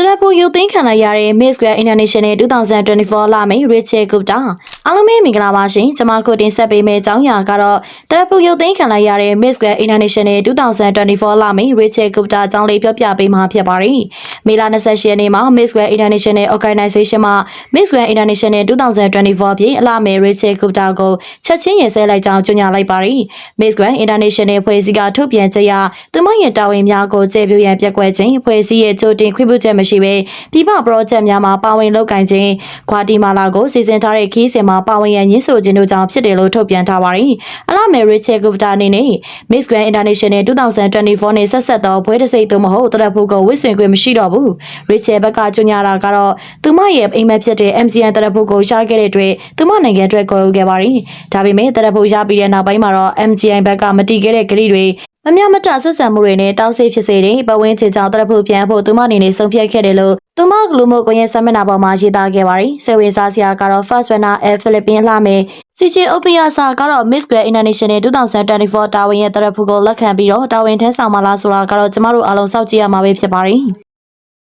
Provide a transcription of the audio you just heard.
တရပူယူသိမ်းခံလိုက်ရတဲ့ Miss Grand International 2024လာမိတ် Rachel Gupta အားလုံးပဲမင်္ဂလာပါရှင်ကျွန်မကိုတင်ဆက်ပေးမယ့်အကြောင်းအရာကတော့တရပူယူသိမ်းခံလိုက်ရတဲ့ Miss Grand International 2024လာမိတ် Rachel Gupta အကြောင်းလေးပြောပြပေးမှာဖြစ်ပါတယ်မေလ28ရက်နေ့မှာ Miss Grand International Organization မှ Miss Grand International 2024ပြည်အလားမယ် Rachel Gupta ကိုချက်ချင်းရင်ဆဲလိုက်ကြောင်းကြေညာလိုက်ပါတယ် Miss Grand International ဖွဲ့စည်းကထုတ်ပြန်ချက်အရသူမရဲ့တာဝန်များကိုကျေပြရန်ပြက်ကွက်ခြင်းဖွဲ့စည်းရဲ့ကြိုတင်ခွင့်ပြုချက်မရှိဘဲပြည်ပ project များမှာပါဝင်လုပ်ကိုင်ခြင်းဂွာတီမာလာကိုစီစဉ်ထားတဲ့ခီးစဉ်မှာပါဝင်ရန်ညှင်းဆိုခြင်းတို့ကြောင့်ဖြစ်တယ်လို့ထုတ်ပြန်ထားပါတယ်။အလားမယ် Rachel Gupta အနေနဲ့ Miss Grand International 2024နဲ့ဆက်ဆက်သောဘွဲတစ်စိတ်သို့မဟုတ်တရဖူကိုဝစ်ဆင်ခွင့်မရှိတော့ဘူး။ Rachel ဘက်ကကြေညာတာကတော့သူမရဲ့အိမ်မက်ဖြစ်တဲ့ MGN တရဖူကိုရှာခဲ့တဲ့အတွက်သူမနိုင်ငံအတွက်ခေါ်ယူခဲ့ပါတယ်။ဒါပေမဲ့တရဖူရပြီးတဲ့နောက်ပိုင်းမှာတော့ MGN ဘက်ကမတီးခဲ့တဲ့ကလေးတွေ မမျှမတဆက်ဆံမှုတွေနဲ့တောင်းဆိဖြစ်စေတဲ့ပဝင်းချေကြောင့်တရဖူပြန်ဖို့သူမအနေနဲ့ဆုံးဖြတ်ခဲ့တယ်လို့သူမကလူမှုကွန်ရက်ဆမနာပေါ်မှာရေးသားခဲ့ပါတယ်။စေဝေစားစရာကတော့ First Winner Air Philippines လှမယ် CJ Opia စာကတော့ Miss Grand International 2024တာဝန်ရဲ့တရဖူကိုလက်ခံပြီးတော့တာဝန်ထမ်းဆောင်မလားဆိုတာကတော့ကျမတို့အားလုံးစောင့်ကြည့်ရမှာပဲဖြစ်ပါတယ်။